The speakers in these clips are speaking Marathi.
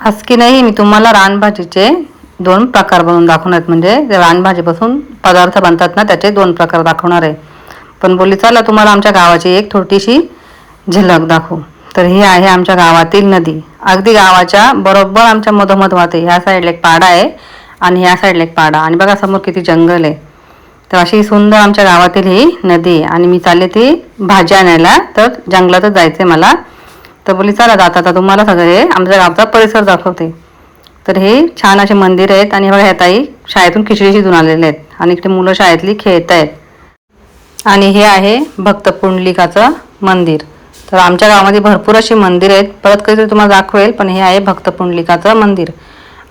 आज की नाही मी तुम्हाला रानभाजीचे दोन प्रकार बनवून दाखवणार आहेत. म्हणजे रानभाजीपासून पदार्थ बनतात ना त्याचे दोन प्रकार दाखवणार आहे. पण बोलली चला तुम्हाला आमच्या गावाची एक छोटीशी झलक दाखवू. तर ही आहे आमच्या गावातील नदी. अगदी गावाच्या बरोबर आमच्या मधोमध वाहते. ह्या साईडला एक पाडा आहे आणि ह्या साईडला एक पाडा. आणि बघा समोर किती जंगल आहे. तर अशी सुंदर आमच्या गावातील ही नदी आहे. आणि मी चालले ती भाजी आणायला तर जंगलातच जायचंय मला. तर बोली चला जाता आता तुम्हाला सगळं हे आमच्या गावचा परिसर दाखवते. तर हे छान असे मंदिर आहेत आणि बघा ह्या ताई शाळेतून खिचडी शिजून आलेले आहेत आणि इकडे मुलं शाळेतली खेळत आहेत. आणि हे आहे भक्त पुंडलिकाचं मंदिर. तर आमच्या गावामध्ये भरपूर अशी मंदिर आहेत. परत कधीतरी तुम्हाला दाखवेल पण हे आहे भक्त पुंडलिकाचं मंदिर.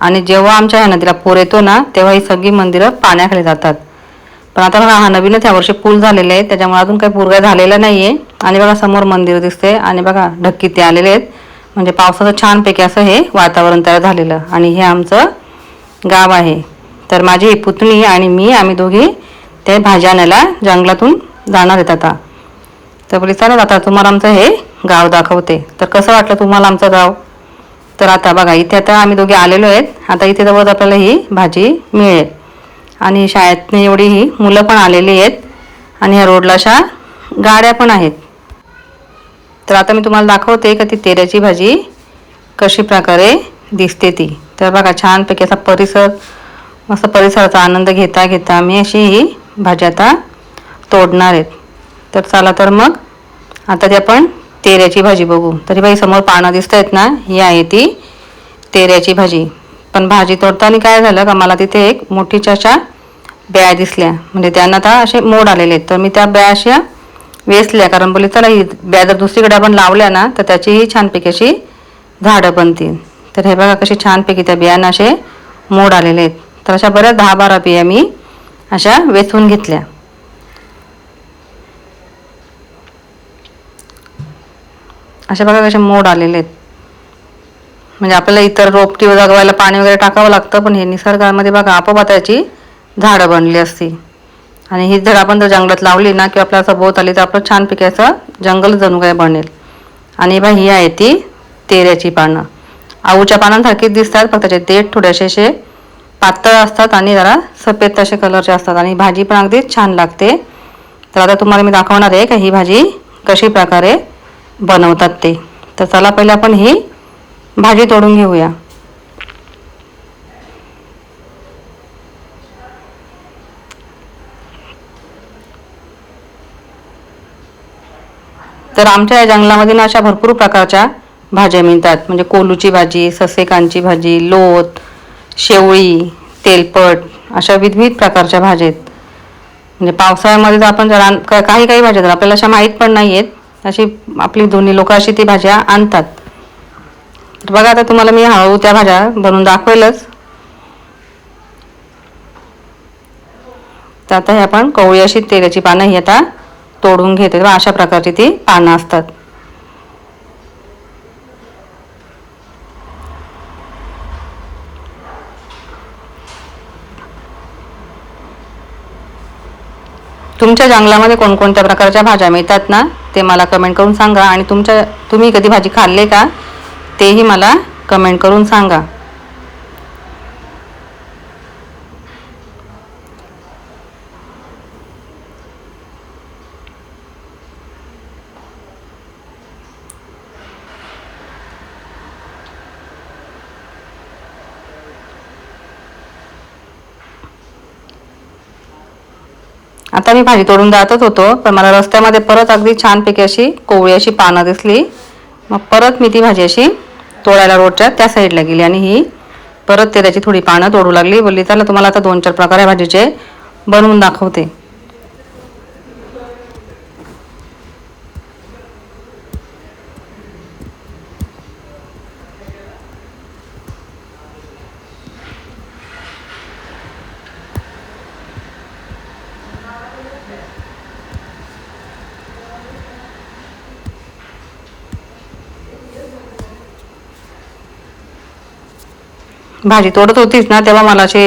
आणि जेव्हा आमच्या ह्या नदीला पूर येतो ना तेव्हा ही सगळी मंदिरं पाण्याखाली जातात. पण आता हा नवीनच यावर्षी पूल झालेले आहेत. त्याच्यामुळे अजून काही पूर झालेला झालेला नाहीये. आणि बघा समोर मंदिर दिसते आणि बघा ढक्की ते आलेले आहेत. म्हणजे पावसाचं छानपैकी असं हे वातावरण तयार झालेलं. आणि हे आमचं गाव आहे. तर माझी पुतणी आणि मी आम्ही दोघी ते भाज्या आणायला जंगलातून जाणार आहेत आता. तर बोली चालत आता तुम्हाला आमचं हे गाव दाखवते. तर कसं वाटलं तुम्हाला आमचं गाव? तर आता बघा इथे आता आम्ही दोघे आलेलो आहेत. आता इथे जवळ आपल्याला ही भाजी मिळेल. आणि शाळेतनं एवढी ही मुलं पण आलेली आहेत. आणि ह्या रोडला अशा गाड्या पण आहेत. तर आता मी तुम्हाला दाखवते का ती तेऱ्याची भाजी कशी प्रकारे दिसते ती. तर बघा छानपैकी असा परिसर मस्त परिसराचा आनंद घेता घेता मी अशी ही भाजी आता तोडणार आहेत तर चला तर मग आता ती आपण तेऱ्याची भाजी बघू. तरी बाई समोर पानं दिसत आहेत ना? ही आहे ती तेऱ्याची भाजी. पण भाजी तोडताना काय झालं का मला तिथे एक मोठीच्या अशा बॅ दिसल्या. म्हणजे त्यांना आता असे मोड आलेले आहेत. तर मी त्या ब्या अशा वेचल्या. कारण बोलले चला ही ब्या जर दुसरीकडे आपण लावल्या ना तर त्याचीही छानपैकी अशी झाडं बनतील. तर हे बघा कशी छानपैकी त्या बियांना असे मोड आलेले आहेत. तर अशा बऱ्याच दहा बारा बिया मी अशा वेचून घेतल्या. अशा बघा कसे मोड आलेले आहेत. म्हणजे आपल्याला इतर रोपटी जगवायला पाणी वगैरे टाकावं लागतं पण हे निसर्गामध्ये बघा आपोआप झाडं बनली असती. आणि ही जर आपण जर जंगलात लावली ना किंवा आपल्याला असं बोत आली तर आपलं छान पिकायचं जंगल जणू काय बनेल. आणि बा ही आहे ती तेऱ्याची पानं. आऊच्या पानांसारखीच दिसतात फक्त त्याचे देठ थोडेसे असे पातळ असतात आणि जरा सफेद तसे कलरचे असतात. आणि भाजी पण अगदी छान लागते. तर आता तुम्हाला मी दाखवणार आहे का ही भाजी कशी प्रकारे बनवतात ते. तर चला पहिले आपण ही भाजी तोडून घेऊया. तर आमच्या या जंगलामध्ये ना अशा भरपूर प्रकारच्या भाज्या मिळतात. म्हणजे कोलूची भाजी ससेकांची भाजी लोत शेवळी तेलपट अशा विविध प्रकारच्या भाज्या आहेत. म्हणजे पावसाळ्यामध्ये तर आपण जर आण- का- काही काही भाज्या तर आपल्याला अशा माहीत पण नाही आहेत अशी आपली दोन्ही लोक अशी ती भाज्या आणतात. तर बघा आता तुम्हाला मी हळू त्या भाज्या बनवून दाखवेलच. तर आता हे आपण कवळी अशी तेलाची पानं ही आता तोडून घेते अशा प्रकारची ती पानं असतात. तुमच्या जंगलामध्ये कोणकोणत्या प्रकारच्या भाज्या मिळतात ना ते मला कमेंट करून सांगा. आणि तुमच्या तुम्ही कधी भाजी खाल्ले का? तेही मला कमेंट करून सांगा. आता मी भाजी तोडून जातच होतो पण मला रस्त्यामध्ये परत अगदी छानपैकी अशी कोवळी अशी पानं दिसली. मग परत मी ती भाजी अशी तोडायला रोडच्या त्या साईडला गेली आणि ही परत ते त्याची थोडी पानं तोडू लागली. बोलली चला तुम्हाला आता दोन चार प्रकार आहे भाजीचे बनवून दाखवते. भाजी तोडत होतीच ना तेव्हा मला असे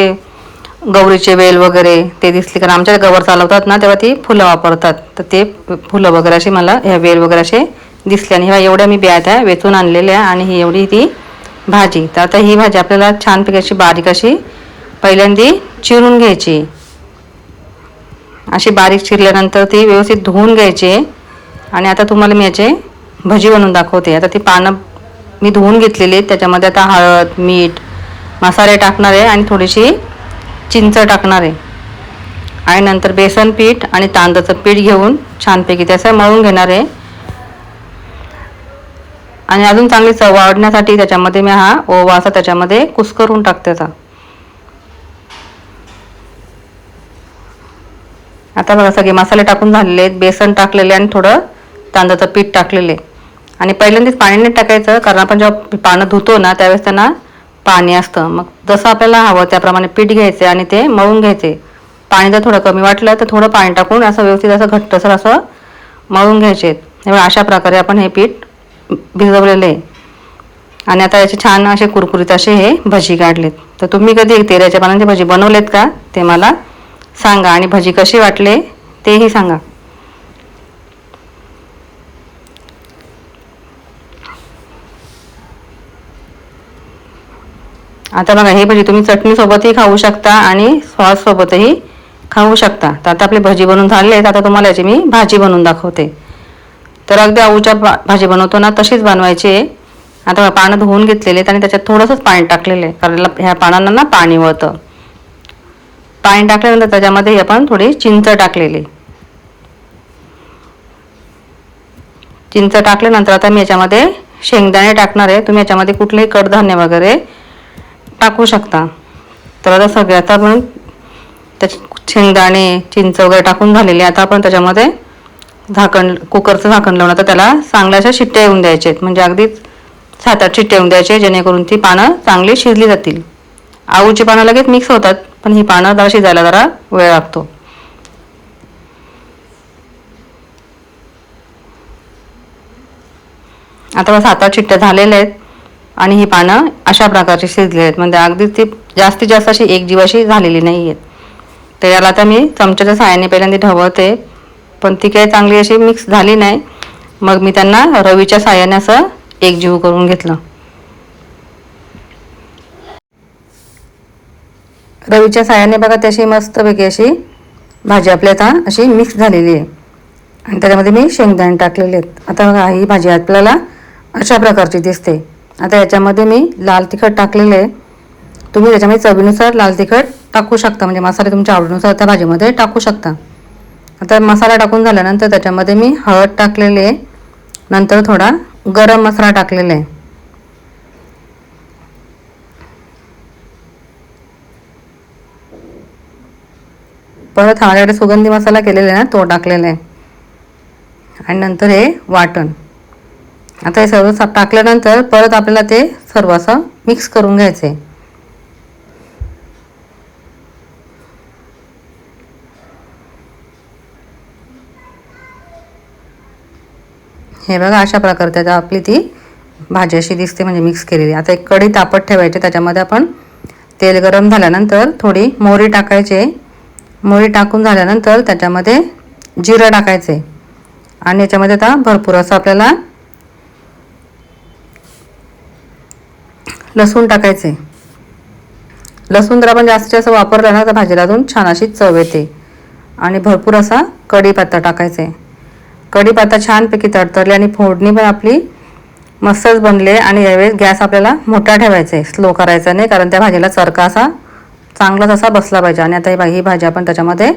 गौरीचे वेल वगैरे ते दिसले. कारण आमच्या गवर चालवतात ना तेव्हा ती फुलं वापरतात. तर ते फुलं वगैरे असे मला ह्या वेल वगैरे असे दिसले. आणि ह्या एवढ्या मी बिया त्या वेचून आणलेल्या आणि ही एवढी ती भाजी. तर आता ही भाजी आपल्याला छानपैकी अशी बारीक अशी पहिल्यांदी चिरून घ्यायची. अशी बारीक चिरल्यानंतर ती व्यवस्थित धुवून घ्यायची. आणि आता तुम्हाला मी याचे भजी बनवून दाखवते. आता ती पानं मी धुवून घेतलेली आहेत. त्याच्यामध्ये आता हळद मीठ मसाले टाकणार आहे आणि थोडीशी चिंच टाकणार आहे. आणि नंतर बेसन पीठ आणि तांदळाचं पीठ घेऊन छानपैकी त्याचं मळून घेणार आहे. आणि अजून चांगली चव वाढण्यासाठी त्याच्यामध्ये मी हा ओवा असा त्याच्यामध्ये कुस्करून टाकते आता. आता बघा सगळे मसाले टाकून झालेले आहेत. बेसन टाकलेले आणि थोडं तांदळाचं पीठ टाकलेले. आणि पहिल्यांदाच पाणी नाही टाकायचं कारण आपण जेव्हा पानं धुतो ना त्यावेळेस त्यांना पाणी असतं. मग जसं आपल्याला हवं त्याप्रमाणे पीठ घ्यायचे आणि ते मळून घ्यायचे. पाणी जर थोडं कमी वाटलं तर थोडं पाणी टाकून असं व्यवस्थित असं घट्टसर असं मळून घ्यायचे. त्यामुळे अशा प्रकारे आपण हे पीठ भिजवलेलं आहे. आणि आता याचे छान असे कुरकुरीत असे हे भजी काढलेत. तर तुम्ही कधी तेऱ्याच्या पानांची भजी बनवलेत का? ते मला सांगा. आणि भजी कशी वाटले तेही सांगा. आता बघा हे भजी तुम्ही चटणीसोबतही खाऊ शकता आणि सॉससोबतही खाऊ शकता. तर आता आपली भजी बनवून झाले आहेत आता तुम्हाला याची मी भाजी बनवून दाखवते. तर अगदी आऊच्या भाजी बनवतो ना तशीच बनवायची आहे. आता पानं धुवून घेतलेले आहेत आणि त्याच्यात थोडंसंच पाणी टाकलेलं आहे. कारण ह्या पानांना ना पाणी वळतं. पाणी टाकल्यानंतर त्याच्यामध्ये आपण थोडी चिंच टाकलेली. चिंच टाकल्यानंतर आता मी याच्यामध्ये शेंगदाणे टाकणार आहे. तुम्ही याच्यामध्ये कुठलेही कडधान्य वगैरे टाकू शकता. तर आता सगळे आता आपण त्याचे शेंगदाणे चिंच वगैरे टाकून झालेले आता आपण त्याच्यामध्ये झाकण कुकरचं झाकण लावून आता त्याला चांगल्याशा शिट्ट्या येऊन द्यायचे आहेत म्हणजे अगदीच सात आठ शिट्ट्या येऊन द्यायचे जेणेकरून ती पानं चांगली शिजली जातील. आऊची पानं लगेच मिक्स होतात पण ही पानं जरा शिजायला जरा वेळ लागतो. आता सात आठ शिट्ट्या झालेल्या आहेत. आणि ही पानं अशा प्रकारची शिजली आहेत. म्हणजे अगदी ती जास्तीत जास्त अशी एक जीवाशी झालेली नाही आहेत तर याला आता मी चमच्याच्या साहाय्याने पहिल्यांदा ढवळते. पण ती काही चांगली अशी मिक्स झाली नाही. मग मी त्यांना रवीच्या साहाय्याने असं एकजीव करून घेतलं. रवीच्या साहाय्याने बघा त्याशी मस्तपैकी अशी भाजी आपली आता अशी मिक्स झालेली आहे. आणि त्याच्यामध्ये मी शेंगदाणे टाकलेले आहेत. आता बघा ही भाजी आपल्याला अशा प्रकारची दिसते. आता याच्यामध्ये मी लाल तिखट टाकलेले आहे. तुम्ही त्याच्यामध्ये चवीनुसार लाल तिखट टाकू शकता. म्हणजे मसाले तुमच्या आवडीनुसार त्या भाजीमध्ये टाकू शकता. आता मसाला टाकून झाल्यानंतर त्याच्यामध्ये मी हळद टाकलेली आहे. नंतर थोडा गरम मसाला टाकलेला आहे. परत माझ्याकडे सुगंधी मसाला केलेला आहे ना तो टाकलेला आहे. आणि नंतर हे वाटण. आता हे सर्व टाकल्यानंतर परत आपल्याला ते सर्व असं मिक्स करून घ्यायचं. आहे हे बघा अशा प्रकारे त्याच्या आपली ती भाजी अशी दिसते म्हणजे मिक्स केलेली. आता एक कढी तापत ठेवायची त्याच्यामध्ये आपण तेल गरम झाल्यानंतर थोडी मोहरी टाकायची. मोहरी टाकून झाल्यानंतर त्याच्यामध्ये जिरं टाकायचे. आणि याच्यामध्ये आता भरपूर असं आपल्याला लसूण टाकायचे. लसूण जर आपण जास्तीत जास्त वापरला ना तर भाजीला अजून छान अशी चव येते. आणि भरपूर असा कढीपत्ता टाकायचा. आहे कढीपत्ता छानपैकी तडतडली आणि फोडणी पण आपली मस्तच बनले आणि यावेळेस गॅस आपल्याला मोठा ठेवायचा आहे. स्लो करायचा नाही कारण त्या भाजीला चरका असा चांगलाच असा बसला पाहिजे. आणि आता ही ही भाजी आपण त्याच्यामध्ये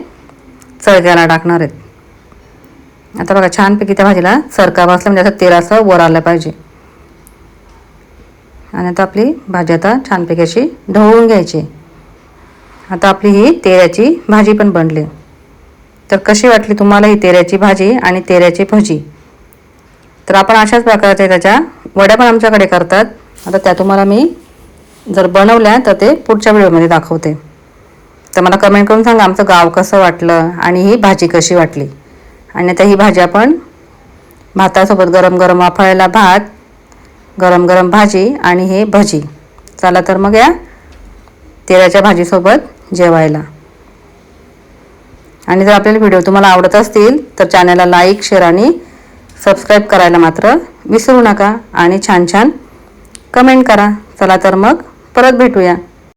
चळक्याला टाकणार आहेत. आता बघा छानपैकी त्या भाजीला चरका बसला म्हणजे असं तेल असं वर आलं पाहिजे. आणि आता आपली भाजी आता छानपैकी अशी ढवळून घ्यायची. आता आपली ही तेऱ्याची भाजी पण बनली. तर कशी वाटली तुम्हाला ही तेऱ्याची भाजी आणि तेऱ्याची भजी? तर आपण अशाच प्रकारचे त्याच्या वड्या पण आमच्याकडे करतात. आता त्या तुम्हाला मी जर बनवल्या तर ते पुढच्या व्हिडिओमध्ये दाखवते. तर मला कमेंट करून सांगा आमचं गाव कसं वाटलं आणि ही भाजी कशी वाटली. आणि आता ही भाजी आपण भातासोबत गरम गरम वाफळायला भात गरम गरम भाजी आणि हे भजी. चला तर मग या तेलाच्या भाजीसोबत जेवायला. आणि जर आपल्याला व्हिडिओ तुम्हाला आवडत असतील तर चॅनलला लाईक शेअर आणि सबस्क्राईब करायला मात्र विसरू नका. आणि छान छान कमेंट करा. चला तर मग परत भेटूया.